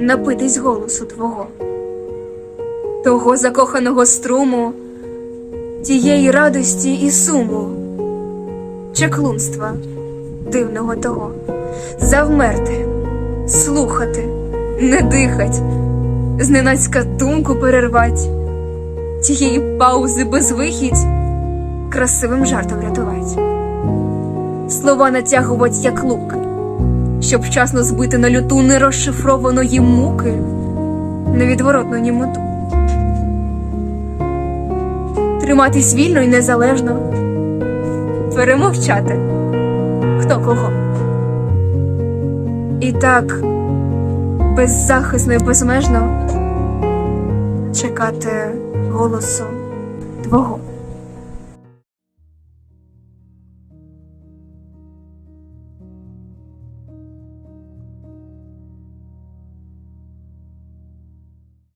напитись голосу твого, того закоханого струму, тієї радості і суму, чаклунства дивного того, завмерти, слухати, не дихать, зненацька думку перервать, тієї паузи безвихідь красивим жартом рятувать. Слова натягувать, як луки, щоб вчасно збити на люту нерозшифрованої муки невідворотну німоту. Триматись вільно і незалежно, перемовчати хто кого. І так беззахисно і безмежно чекати голосу твого.